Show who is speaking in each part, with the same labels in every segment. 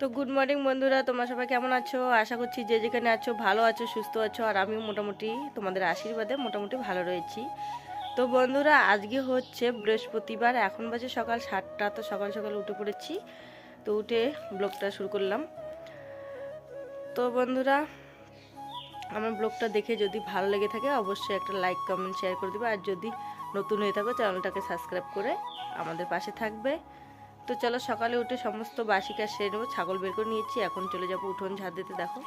Speaker 1: তো good morning বন্ধুরা, তোমরা সবাই কেমন আছো? আশা করছি যে যেখানে আছো ভালো আছো, সুস্থ আছো, আর আমিও মোটামুটি তোমাদের আশীর্বাদে মোটামুটি ভালো রয়েছি। তো বন্ধুরা, আজকে হচ্ছে বৃহস্পতিবার, এখন বাজে সকাল সাতটা, তো সকাল সকাল উঠে পড়েছি। তো উঠে ব্লগটা শুরু করলাম। তো বন্ধুরা, আমার ব্লগটা দেখে যদি ভালো লেগে থাকে, অবশ্যই একটা লাইক কমেন্ট শেয়ার করে দেবে। আর যদি নতুন হয়ে থাকো, চ্যানেলটাকে সাবস্ক্রাইব করে আমাদের পাশে থাকবে। তো চলো সকালে উঠে সমস্ত বাসি কাজ সেরে নেব, ছাগল বের করে নিয়েছি, এখন চলে যাব উঠোন ঝাড় দিতে, দেখো।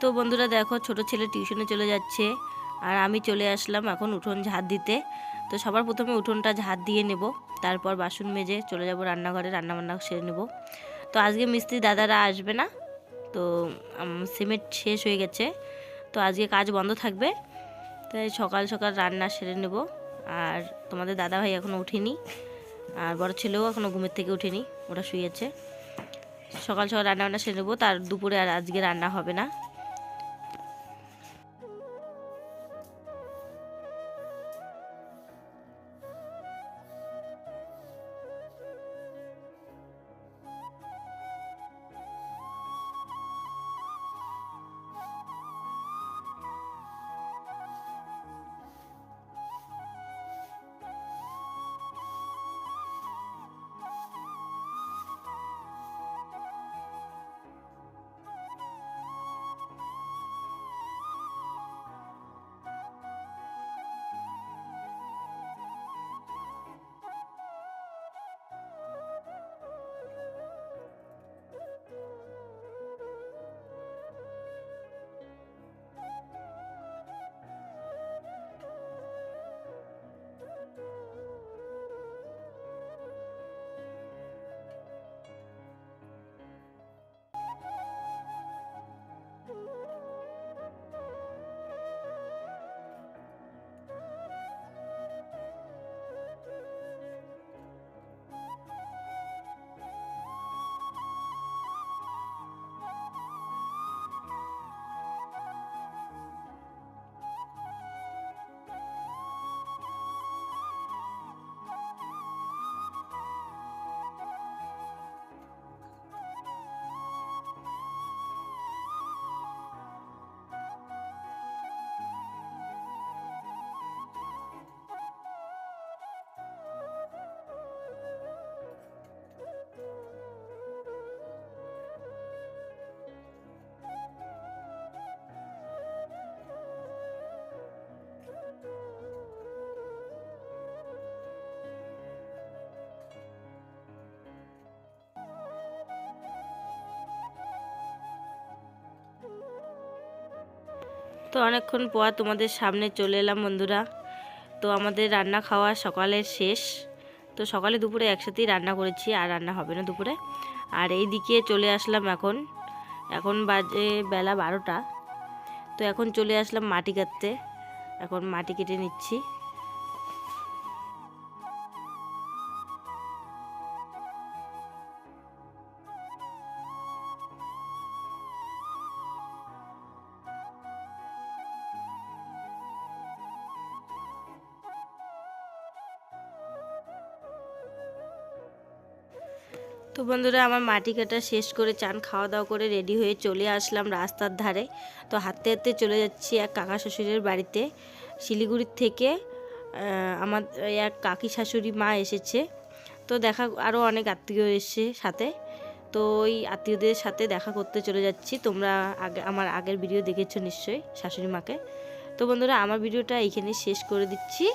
Speaker 1: তো বন্ধুরা দেখো, ছোট ছেলে টিউশনে চলে যাচ্ছে, আর আমি চলে আসলাম এখন উঠোন ঝাড় দিতে। তো সবার প্রথমে উঠোনটা ঝাড় দিয়ে নেব, তারপর বাসন মেজে চলে যাব রান্নাঘরে রান্না বান্না সেরে নেব। তো আজকে মিস্ত্রি দাদারা আসবে না, তো সিমেন্ট শেষ হয়ে গেছে। তো আজকে কাজ বন্ধ থাকবে, তাই সকাল সকাল রান্না সেরে নেব। আর তোমাদের দাদা ভাই এখনও উঠেনি আর বড় ছেলেও এখনও ঘুমের থেকে উঠেনি ওরা শুয়েছে। সকাল সকাল রান্না বান্না সেরে নেব, তার দুপুরে আর আজকে রান্না হবে না। তো অনেকক্ষণ পর তোমাদের সামনে চলে এলাম বন্ধুরা। তো আমাদের রান্না খাওয়া সকালের শেষ। তো সকালে দুপুরে একসাথেই রান্না করেছি, আর রান্না হবে না দুপুরে। আর এই দিকে চলে আসলাম এখন। এখন বাজে বেলা বারোটা। তো এখন চলে আসলাম মাটি কাটতে। এখন মাটি কেটে নিচ্ছি। তো বন্ধুরা, আমার মাটি কাটা শেষ করে চান খাওয়া দাওয়া করে রেডি হয়ে চলে আসলাম রাস্তার ধারে। তো হাঁটতে হাঁটতে চলে যাচ্ছি এক কাকা শ্বশুরের বাড়িতে। শিলিগুড়ির থেকে আমার এক কাকি শাশুড়ি মা এসেছে। তো দেখা আরও অনেক আত্মীয় এসছে সাথে। তো ওই আত্মীয়দের সাথে দেখা করতে চলে যাচ্ছি। তোমরা আগে, আমার আগের ভিডিও দেখেছ নিশ্চয়ই শাশুড়ি মাকে। তো বন্ধুরা, আমার ভিডিওটা এইখানে শেষ করে দিচ্ছি।